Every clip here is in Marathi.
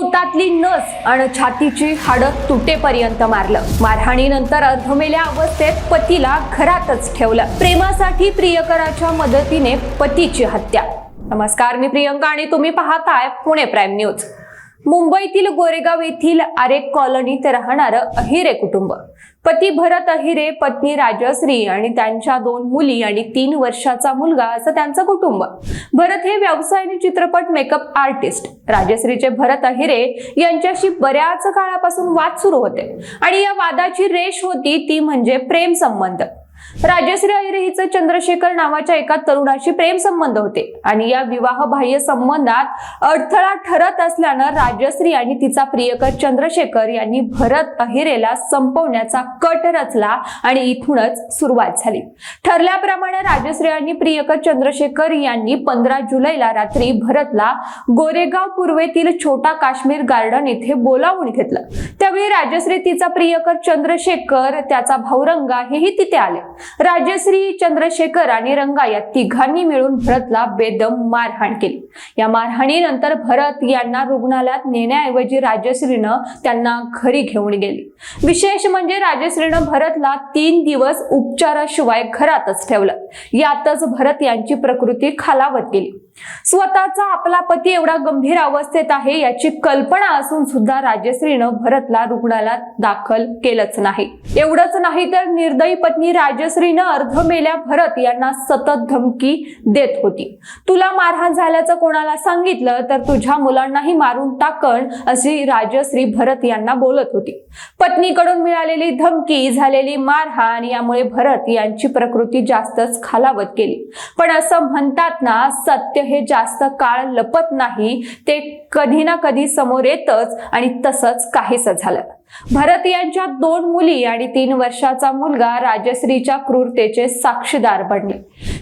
पोटातली नस आणि छातीची हाडं तुटेपर्यंत मारलं. मारहाणीनंतर अर्धमेल्या अवस्थेत पतीला घरातच ठेवलं. प्रेमासाठी प्रियकराच्या मदतीने पतीची हत्या. नमस्कार मी प्रियंका आणि तुम्ही पाहताय पुणे प्राईम न्यूज. मुंबईतील गोरेगाव येथील आरेक कॉलनीत राहणारं अहिरे कुटुंब. पती भरत अहिरे पत्नी राजश्री आणि त्यांच्या दोन मुली आणि तीन वर्षाचा मुलगा असं त्यांचं कुटुंब. भरत हे व्यवसायाने चित्रपट मेकअप आर्टिस्ट. राजश्रीचे भरत अहिरे यांच्याशी बऱ्याच काळापासून वाद सुरू होते. आणि या वादाची रेष होती ती म्हणजे प्रेम संबंध. राजश्री अहिर हिचं चंद्रशेखर नावाच्या एका तरुणाशी प्रेम संबंध होते. आणि या विवाह बाह्य संबंधात अडथळा ठरत असल्यानं राजश्री आणि तिचा प्रियकर चंद्रशेखर यांनी भरत अहिरेला संपवण्याचा कट रचला आणि इथूनच सुरुवात झाली. ठरल्याप्रमाणे राजश्री आणि प्रियकर चंद्रशेखर यांनी पंधरा जुलैला रात्री भरतला गोरेगाव पूर्वेतील छोटा काश्मीर गार्डन येथे बोलावून घेतलं. त्यावेळी राजश्री तिचा प्रियकर चंद्रशेखर त्याचा भाऊरंगा हेही तिथे आले. राजश्री चंद्रशेखर आणि रंगा या तिघांनी मिळून भरतला बेदम मारहाण केली. या मारहाणीनंतर भरत यांना रुग्णालयात नेण्याऐवजी राजश्रीनं त्यांना घरी घेऊन गेली. विशेष म्हणजे राजश्रीनं भरतला तीन दिवस उपचाराशिवाय घरातच ठेवलं. यातच भरत यांची प्रकृती खालावत गेली. स्वतःचा आपला पती एवढा गंभीर अवस्थेत आहे याची कल्पना असून सुद्धा राजश्रीनं भरतला रुग्णालयात दाखल केलंच नाही. एवढंच नाही तर निर्दयी पत्नी राजश्रीनं अर्धमेल्या भरत यांना सतत धमकी देत होती. तुला मारहाण झाल्याचं कोणाला सांगितलं तर तुझ्या मुलांनाही मारून टाकण अशी राजश्री भरत यांना बोलत होती. पत्नीकडून मिळालेली धमकी झालेली मारहाण यामुळे भरत यांची प्रकृती जास्तच खालावत गेली. पण असं म्हणतात ना सत्य हे जास्त काळ लपत नाही ते कधी ना कधी समोर येतच आणि तसंच काहीच झालं. भरत यांच्या दोन मुली आणि तीन वर्षाचा मुलगा राजश्रीच्या क्रूरतेचे साक्षीदार बनले.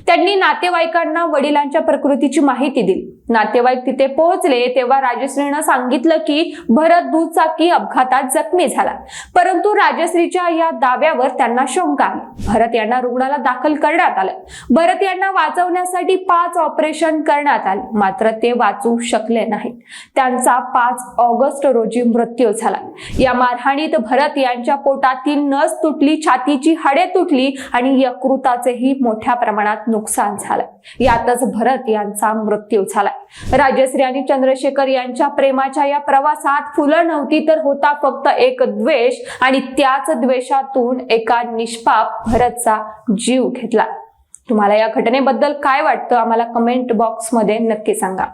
त्यांनी नातेवाईकांना वडिलांच्या प्रकृतीची माहिती दिली. नातेवाईक तिथे पोहोचले तेव्हा राजश्रीनं सांगितलं की भरत दुचाकी अपघातात जखमी झाला. परंतु राजश्रीच्या या दाव्यावर त्यांना शंका आली. भरत यांना रुग्णाला दाखल करण्यात आलं. भरत यांना वाचवण्यासाठी पाच ऑपरेशन करण्यात आले. मात्र ते वाचू शकले नाहीत. त्यांचा पाच ऑगस्ट रोजी मृत्यू झाला. या मारहाणीत भरत यांच्या पोटातील नस तुटली छातीची हाडे तुटली आणि यकृताचेही मोठ्या प्रमाणात नुकसान झालं. यातच भरत यांचा मृत्यू झाला. राजश्री आणि चंद्रशेखर यांच्या प्रेमाच्या या प्रवासात फुलं नव्हती तर होता फक्त एक द्वेष आणि त्याच द्वेषातून एका निष्पाप भरतचा जीव घेतला. तुम्हाला या घटनेबद्दल काय वाटतं? आम्हाला कमेंट बॉक्समध्ये नक्की सांगा.